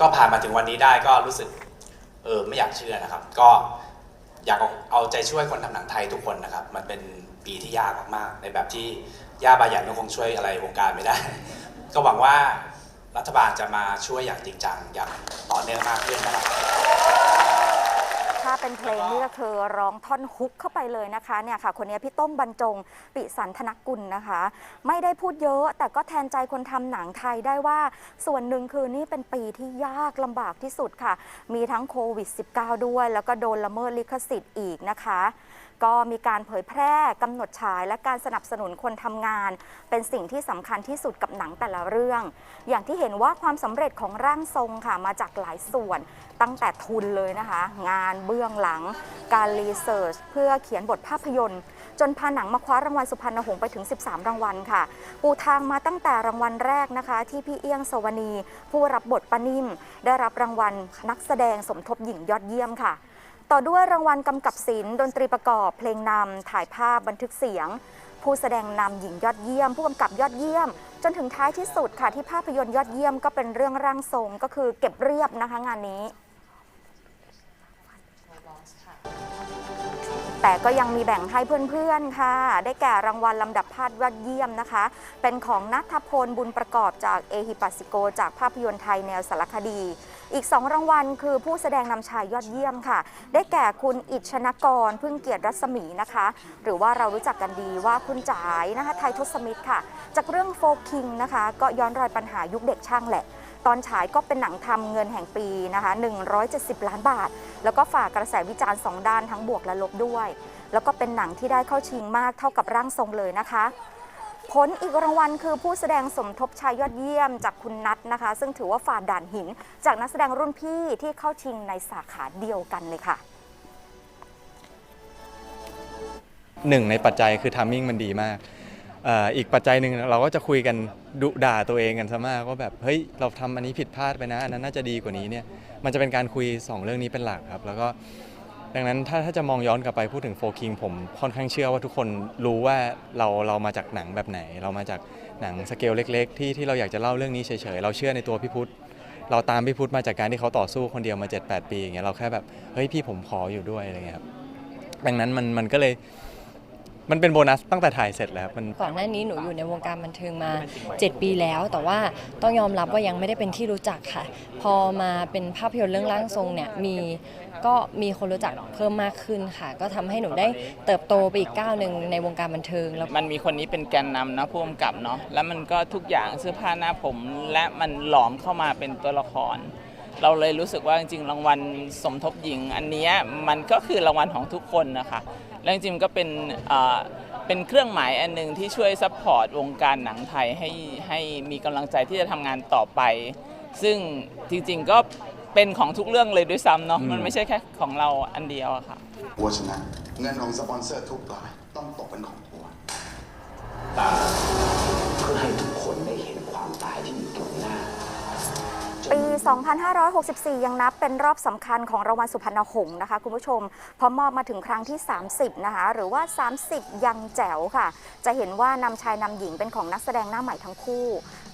ก็ผ่านมาถึงวันนี้ได้ก็รู้สึกเออไม่อยากเชื่อนะครับ ก็อยากเอาใจช่วยคนทำหนังไทยทุกคนนะครับ มันเป็นปีที่ยากมากๆในแบบที่ย่าบายันก็คงช่วยอะไรวงการไม่ได้ ก็หวังว่ารัฐบาลจะมาช่วยอย่างจริงจังอย่างต่อเนื่องมากขึ้นนะครับ ถ้าเป็นเพลงนี่ก็คือร้องท่อนฮุกเข้าไปเลยนะคะเนี่ยค่ะ คนนี้พี่ต้มบรรจงปิสันธนกุลนะคะ ไม่ได้พูดเยอะแต่ก็แทนใจคนทำหนังไทยได้ว่าส่วนหนึ่งคือนี่เป็นปีที่ยากลำบากที่สุดค่ะ มีทั้งโควิด -19 ด้วย แล้วก็โดนละเมิดลิขสิทธิ์อีกนะคะ ก็มีการเผยแพร่กำหนดฉายและการสนับสนุนคนทำงาน เป็นสิ่งที่สำคัญที่สุดกับหนังแต่ละเรื่อง อย่างที่เห็นว่าความสำเร็จของร่างทรงค่ะมาจากหลายส่วนตั้งแต่ทุนเลยนะคะ งานเบื้องหลัง การรีเสิร์ชเพื่อเขียนบทภาพยนตร์ จนพาหนังมาคว้ารางวัลสุพรรณหงส์ไปถึง 13 รางวัลค่ะ ปูทางมาตั้งแต่รางวัลแรกนะคะ ที่พี่เอี้ยงสวนี ผู้รับบทปานิ่ม ได้รับรางวัลนักแสดงสมทบหญิงยอดเยี่ยมค่ะ ต่อด้วยรางวัลกำกับศิลป์ดนตรีประกอบ เพลงนำถ่ายภาพบันทึกเสียง ผู้แสดงนำหญิงยอดเยี่ยม ผู้กำกับยอดเยี่ยม จนถึงท้ายที่สุดค่ะที่ภาพยนตร์ยอดเยี่ยมก็เป็นเรื่องร่างทรงก็คือเก็บเรียบนะคะงานนี้ แต่ก็ยังมีแบ่งให้เพื่อนๆค่ะ ได้แก่รางวัลลำดับภาพยอดเยี่ยมนะคะ เป็นของนัทพลบุญประกอบจากเอฮิปัสิโก จากภาพยนตร์ไทยแนวสารคดี อีก 2 รางวัลคือผู้แสดงนำชายยอดเยี่ยมค่ะ ได้แก่คุณอิชนกรพึ่งเกียรติรัศมีนะคะ หรือว่าเรารู้จักกันดีว่าคุณจ๋ายนะคะไทยทศมิตรค่ะ จากเรื่องโฟคิงนะคะ ก็ย้อนรอยปัญหายุคเด็กช่างแหละ ตอนฉายก็เป็นหนังทำเงินแห่งปีนะคะ170 ล้านบาท แล้วก็ฝากกระแสวิจารณ์สองด้านทั้งบวกและลบด้วย แล้วก็เป็นหนังที่ได้เข้าชิงมากเท่ากับร่างทรงเลยนะคะผลอีกรางวัลคือผู้แสดงสมทบชายยอดเยี่ยมจากคุณนัทนะคะ ซึ่งถือว่าฝ่าด่านหิน จากนักแสดงรุ่นพี่ที่เข้าชิงในสาขาเดียวกันเลยค่ะหนึ่งในปัจจัยคือทามมิ่งมันดีมาก เอ่ออีกปัจจัยหนึ่งเราก็จะคุยกันดุด่าตัวเองกันซะมากว่าแบบเฮ้ยเราทำอันนี้ผิดพลาดไปนะอันนั้นน่าจะดีกว่านี้เนี่ยมันจะเป็นการคุย 2 เรื่องนี้เป็นหลักครับ แล้วก็ดังนั้นถ้าถ้าจะมองย้อนกลับไปพูดถึงโฟคิงผมค่อนข้างเชื่อว่าทุกคนรู้ว่าเราเรามาจากหนังแบบไหน เรามาจากหนังสเกลเล็ก ๆ ที่ที่เราอยากจะเล่าเรื่องนี้เฉยๆเราเชื่อในตัวพี่พุทธ เราตามพี่พุทธมาจากการที่เขาต่อสู้คนเดียวมา 7-8 ปีอย่างเงี้ยเราแค่แบบเฮ้ยพี่ผมขออยู่ด้วยอะไรเงี้ยครับ ดังนั้นมันมันก็เลย มันเป็นโบนัสตั้งแต่ถ่ายเสร็จแล้วมัน ก่อนหน้านี้หนูอยู่ในวงการบันเทิงมา 7 ปีแล้ว แต่ว่าต้องยอมรับว่ายังไม่ได้เป็นที่รู้จักค่ะ พอมาเป็นภาพยนตร์เรื่องร่างทรงเนี่ยมีก็มีคนรู้จักเพิ่มมากขึ้นค่ะ ก็ทำให้หนูได้เติบโตไปอีกก้าวหนึ่งในวงการบันเทิงแล้ว มันมีคนนี้เป็นแกนนำนะผู้กำกับเนาะแล้วมันก็ทุกอย่างเสื้อผ้าหน้าผม และมันหลอมเข้ามาเป็นตัวละคร เราเลยรู้สึกว่าจริงๆรางวัลสมทบหญิง อันเนี้ยมันก็คือรางวัลของทุกคนนะคะ แล้วจริงๆมันก็เป็นเอ่อเป็นเครื่องหมายอันหนึ่งที่ช่วยซัพพอร์ตวงการหนังไทยให้ให้มีกำลังใจที่จะทำงานต่อไป ซึ่งจริงๆก็เป็นของทุกเรื่องเลยด้วยซ้ำเนาะมันไม่ใช่แค่ของเราอันเดียวอะค่ะอัวชนะเงินของสปอนเซอร์ทุกรายต้องตกเป็นของอัวเพื่อให้ทุกคนได้เห็นความตายที่อยู่ตรงหน้า ปี 2564 ยังนับเป็นรอบสำคัญของรางวัลสุพรรณหงส์นะคะคุณผู้ชมพอมอบมาถึงครั้งที่ 30 นะคะ หรือว่า 30 ยังแจ๋วค่ะ จะเห็นว่านำชายนำหญิงเป็นของนักแสดงหน้าใหม่ทั้งคู่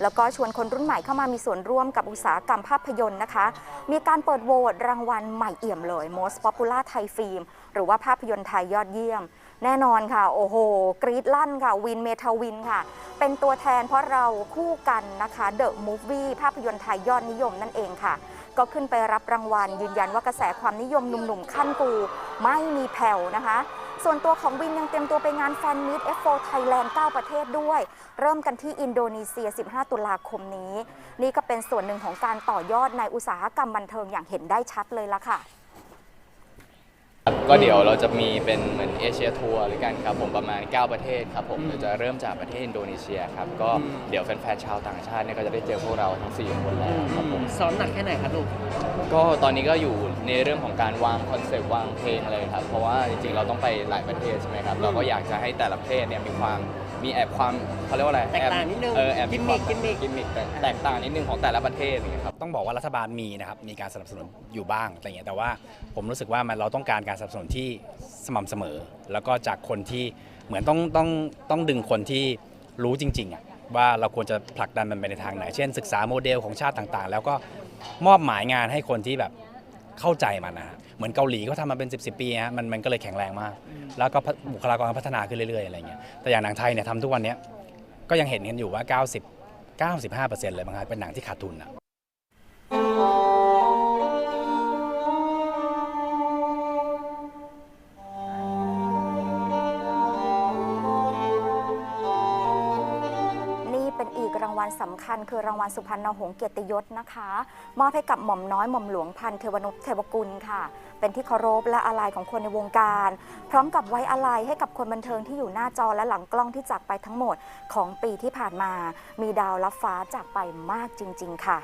แล้วก็ชวนคนรุ่นใหม่เข้ามามีส่วนร่วมกับอุตสาหกรรมภาพยนตร์นะคะ มีการเปิดโหวตรางวัลใหม่เอี่ยมเลย Most Popular Thai Film หรือว่าภาพยนตร์ไทยยอดเยี่ยม แน่นอนค่ะ โอ้โห กรีดลั่นค่ะ วินเมทาวินค่ะ เป็นตัวแทนเพราะเราคู่กันนะคะเดอะมูฟวี่ภาพยนตร์ไทยยอดนิยมนั่นเองค่ะ ก็ขึ้นไปรับรางวัล ยืนยันว่ากระแสความนิยมหนุ่มๆขั้นกูไม่มีแผ่วนะคะส่วนตัวของวินยังเตรียมตัวไปงานแฟนมิต F4 Thailand 9 ประเทศด้วย เริ่มกันที่อินโดนีเซีย 15 ตุลาคมนี้ นี่ก็เป็นส่วนหนึ่งของการต่อยอดในอุตสาหกรรมบันเทิงอย่างเห็นได้ชัดเลยละค่ะ ก็เดี๋ยวเราจะมีเป็นเหมือนเอเชียทัวร์หรือกันครับผมประมาณ 9 ประเทศครับผมเดี๋ยวจะเริ่มจากประเทศอินโดนีเซียครับก็เดี๋ยวแฟนๆชาวต่างชาติเนี่ยก็จะได้เจอพวกเราทั้ง4คนแล้วครับผมซ้อมหนักแค่ไหนครับลูกก็ตอนนี้ก็อยู่ในเรื่องของการวางคอนเซปต์วางเพลงเลยครับเพราะว่าจริงๆเราต้องไปหลายประเทศใช่ไหมครับเราก็อยากจะให้แต่ละประเทศเนี่ยมีความ มีแอบความเขาเรียกว่าอะไรแตกต่างนิดนึงเออแอบกิมมิคควากิมมิค กิมมิคแตกแตกต่างนิดนึงของแต่ละประเทศอย่างเงี้ยครับ ต้องบอกว่ารัฐบาลมีนะครับมีการสนับสนุนอยู่บ้างอะไรเงี้ยแต่ว่าผมรู้สึกว่ามันเราต้องการการสนับสนุนที่สม่ำเสมอ แล้วก็จากคนที่เหมือนต้องต้องต้องดึงคนที่รู้จริงๆอะว่าเราควรจะผลักดันมันไปในทางไหน เช่น ศึกษาโมเดลของชาติต่างๆ แล้วก็มอบหมายงานให้คนที่แบบเข้าใจมันนะฮะ เหมือนเกาหลีเขาทำมาเป็น 10บสปีฮะมันมันก็เลยแข็งแรงมาก แล้วก็บุคลากรพัฒนาขึ้นเรื่อยๆอะไรเงี้ยแต่อย่างหนังไทยเนี่ยทำทุกวันเนี้ยก็ยังเห็นกันอยู่ว่า 90 95%เลยบางครั้งเป็นหนังที่ขาดทุนอะ ลสำคัญ คือรางวัลสุพรรณหงษ์เกียรติยศนะคะมอบให้กับหม่อมน้อยหม่อมหลวงพันเทวนุเทวกุลค่ะ เป็นที่เคารพและอาลัยของคนในวงการ พร้อมกับไว้อาลัยให้กับคนบันเทิงที่อยู่หน้าจอและหลังกล้องที่จากไปทั้งหมดของปีที่ผ่านมา มีดาวลับฟ้าจากไปมากจริง ๆ ค่ะ